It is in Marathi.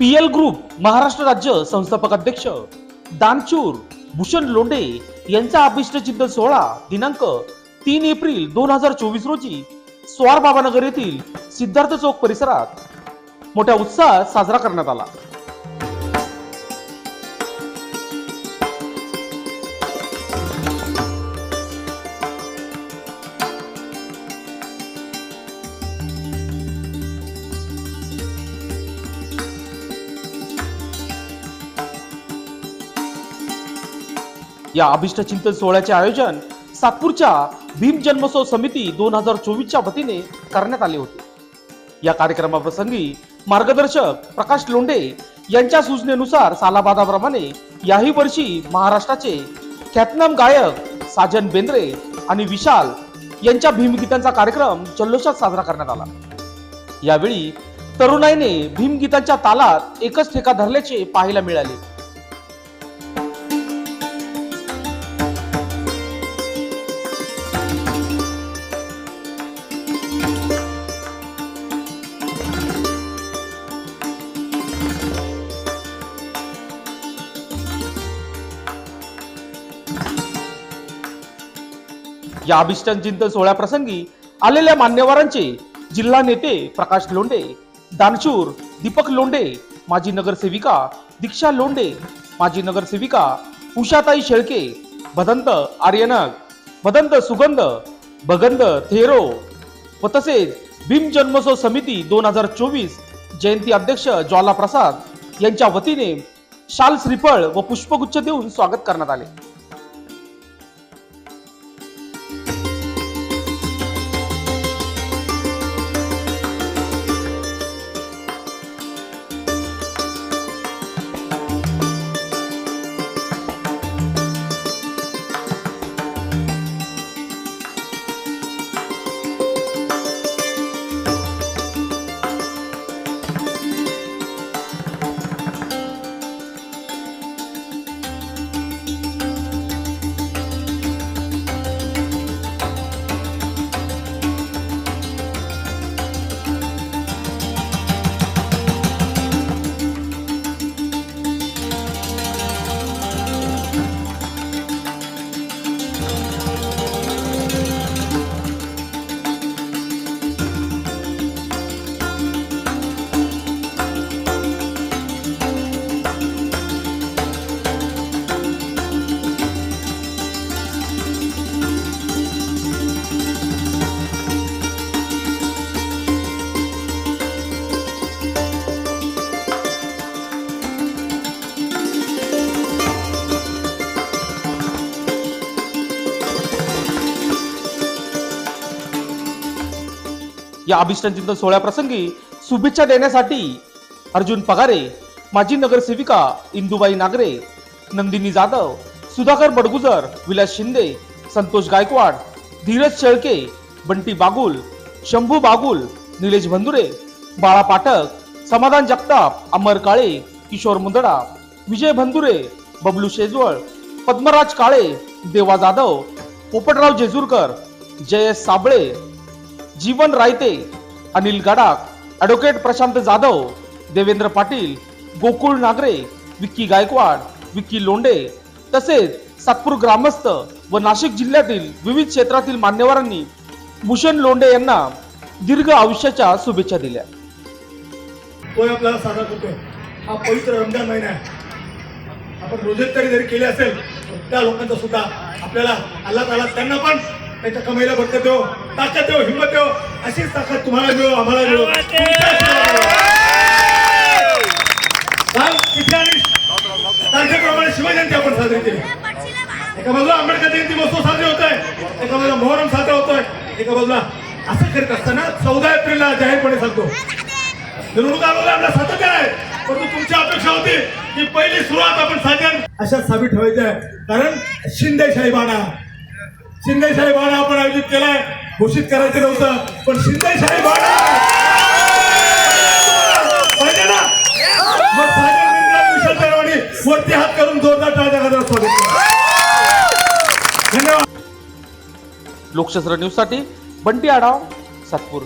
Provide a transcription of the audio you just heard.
पी एल ग्रुप महाराष्ट्र राज्य संस्थापक अध्यक्ष दानचूर भूषण लोंडे यांचा अभिष्ट चिंतन सोहळा दिनांक तीन एप्रिल दोन हजार चोवीस रोजी स्वार बाबानगर येथील सिद्धार्थ चौक परिसरात मोठ्या उत्साहात साजरा करण्यात आला. या अभिष्ट चिंतन सोहळ्याचे आयोजन सातपूरच्या भीम जन्मोत्सव समिती दोन हजार चोवीसच्या वतीने करण्यात आले होते. या कार्यक्रमाप्रसंगी मार्गदर्शक प्रकाश लोंढे यांच्या सूचनेनुसार सालाबादाप्रमाणे याही वर्षी महाराष्ट्राचे ख्यातनाम गायक साजन बेंद्रे आणि विशाल यांच्या भीमगीतांचा कार्यक्रम जल्लोषात साजरा करण्यात आला. यावेळी तरुणाईने भीमगीतांच्या तालात एकच ठेका धरल्याचे पाहायला मिळाले. या अभिष्टान चिंतन सोहळ्याप्रसंगी आलेल्या मान्यवरांचे जिल्हा नेते प्रकाश लोंडे दानशूर दीपक लोंडे माजी नगरसेविका दीक्षा लोंडे माजी नगरसेविका उषाताई शेळके भदंत आर्यनग भदंत सुगंध भगंद थेरो व तसेच भीम जन्मोत्सव समिती दोन हजार चोवीस जयंती अध्यक्ष ज्वाला प्रसाद यांच्या वतीने शाल श्रीफळ व पुष्पगुच्छ देऊन स्वागत करण्यात आले. या अभिष्टान चिंतन सोहळ्याप्रसंगी शुभेच्छा देण्यासाठी अर्जुन पगारे माजी नगरसेविका इंदुबाई नागरे नंदिनी जाधव सुधाकर बडगुजर विलास शिंदे संतोष गायकवाड धीरज शेळके बंटी बागुल शंभू बागुल निलेश भंदुरे बाळा पाठक समाधान जगताप अमर काळे किशोर मुंदडा विजय भंदुरे बबलू शेजवळ पद्मराज काळे देवा जाधव पोपटराव जेजूरकर जयेश साबळे जीवन रायते अनिल गडाख ॲडव्होकेट प्रशांत जाधव देवेंद्र पाटील गोकुळ नागरे विक्की गायकवाड विक्की लोंडे तसेच सातपूर ग्रामस्थ व नाशिक जिल्ह्यातील विविध क्षेत्रातील मान्यवरांनी भूषण लोंडे यांना दीर्घ आयुष्याच्या शुभेच्छा दिल्या. तोय आपल्याला साजरा करतोय. हा पवित्र रमजान महिना आहे. आपण रोजेत तरी जरी केले असेल त्या लोकांचा सुद्धा आपल्याला अल्लाह आला त्यांना पण त्याच्या कमाईला बरकत देव ताकद देव हिंमत देव अशीच ताकद तुम्हाला मिळो आम्हाला मिळो. काल तिथे आणि तारखेप्रमाणे शिवजयंती आपण साजरी केली. एका बाजूला आंबेडकर जयंती महोत्सव साजरे होत आहे एका बाजूला मोहरम साजरा होतोय एका बाजूला असं करत असताना चौदा एप्रिलला जाहीरपणे सांगतो. निवडणूक आयोगाला आपला सातत्य आहे परंतु तुमची अपेक्षा होती की पहिली सुरुवात आपण साजन अशा साबी ठेवायची आहे. कारण शिंदेशाही बाणा शिंदे साहेब बाणा आपण आयोजित केलाय. घोषित करायचं नव्हतं पण शिंदेशाही बाणा पाहिजे ना? मग साजन मित्र विशाल दरवाडी वरती हात करून जोरदार टाळ्या वाजवत स्वागत धन्यवाद. लोकशास्त्र न्यूजसाठी बंटी आढाव सातपूर.